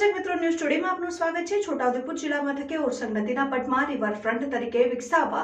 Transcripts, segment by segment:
દર્શક મિત્રો, ન્યૂઝ સ્ટુડિયોમાં આપનું સ્વાગત છે. છોટાઉદેપુર જિલ્લા મથકે ઓરસંગ નદીના પટમાં રિવરફ્રન્ટ તરીકે વિકસાવવા.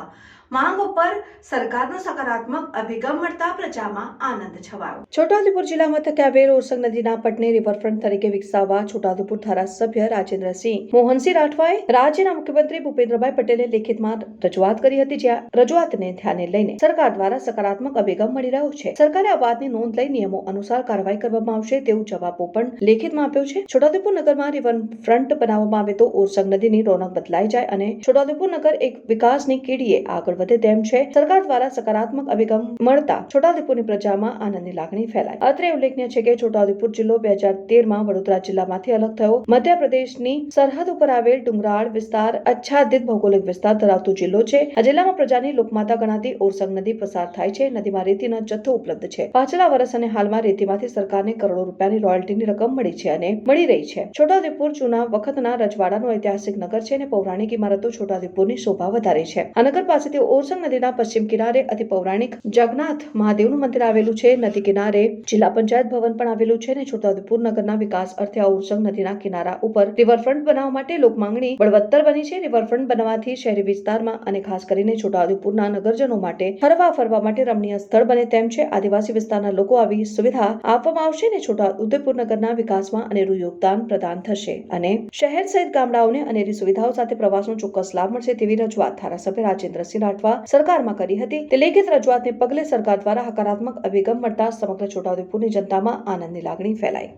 માંગ ઉપર સરકારનો સકારાત્મક અભિગમ મળતા પ્રજામાં આનંદ છવાયો. છોટાઉદેપુર જિલ્લા મથકે આવેલ ઓરસંગ નદીના પટને રિવરફ્રન્ટ તરીકે વિકસાવવા છોટાઉદેપુર ધારાસભ્ય રાજેન્દ્રસિંહ મોહનસિંહ રાઠવાએ રાજ્યના મુખ્યમંત્રી ભૂપેન્દ્રભાઈ પટેલે લેખિતમાં રજૂઆત કરી હતી, જ્યાં રજૂઆતને ધ્યાને લઈને સરકાર દ્વારા સકારાત્મક અભિગમ મળી રહ્યો છે. સરકારે આ વાતની નોંધ લઈ નિયમો અનુસાર કાર્યવાહી કરવામાં આવશે તેવું જવાબો પણ લેખિતમાં આપ્યો છે. છોટાઉદેપુર નગરમાં રિવરફ્રન્ટ બનાવવામાં આવે તો ઓરસંગ નદીની રોનક બદલાઈ જાય અને છોટાઉદેપુર નગર એક વિકાસની કીડીએ આગળ વધે તેમ છે. સરકાર દ્વારા સકારાત્મક અભિગમ મળતા છોટાઉદેપુરની પ્રજામાં આનંદની લાગણી ફેલાય અત્રે ઉલ્લેખનીય છે કે છોટાઉદેપુર જિલ્લો બે હજાર તેરમાં વડોદરા જિલ્લામાંથી અલગ થયો. મધ્યપ્રદેશની સરહદ ઉપર આવેલ ડુંગરાળ વિસ્તાર આચ્છાદિત ભૌગોલિક વિસ્તાર ધરાવતો જિલ્લો છે. આ જિલ્લામાં પ્રજાની લોકમાતા ગણાતી ઓરસંગ નદી પસાર થાય છે. નદીમાં રેતીનો જથ્થો ઉપલબ્ધ છે. પાછલા વર્ષ અને હાલમાં રેતીમાંથી સરકારને કરોડો રૂપિયાની રોયલ્ટીની રકમ મળી છે અને મળી રહી છે. છોટાઉદેપુર જૂના વખતના રજવાડાનું ઐતિહાસિક નગર છે અને પૌરાણિક ઇમારતો છોટાઉદેપુરની શોભા વધારે છે. આ નગર પાસેથી ઓરસંગ નદીના પશ્ચિમ કિનારે અતિ પૌરાણિક જગન્નાથ મહાદેવનું મંદિર આવેલું છે. નદી કિનારે જિલ્લા પંચાયત ભવન પણ આવેલું છે અને છોટાઉદેપુર નગરના વિકાસ અર્થે આ ઓરસંગ નદીના કિનારા ઉપર રિવરફ્રન્ટ બનાવવા માટે લોકમાંગણી બળવત્તર બની છે. રિવરફ્રન્ટ બનાવવાથી શહેરી વિસ્તારમાં અને ખાસ કરીને છોટાઉદેપુરના નગરજનો માટે ફરવા ફરવા માટે રમણીય સ્થળ બને તેમ છે. આદિવાસી વિસ્તારના લોકો આવી સુવિધા આપવામાં આવશે અને છોટાઉદેપુર નગરના વિકાસમાં અનેરું યોગદાન પ્રદાન થશે અને શહેર સહિત ગામડાઓને અનેરી સુવિધાઓ સાથે પ્રવાસનો ચોક્કસ લાભ મળશે તેવી રજૂઆત ધારાસભ્ય રાજેન્દ્રસિંહ રાઠવા સરકારમાં કરી હતી. તે લેખિત રજૂઆતને પગલે સરકાર દ્વારા હકારાત્મક અભિગમ મળતા સમગ્ર છોટાઉદેપુરની જનતામાં આનંદની લાગણી ફેલાઈ.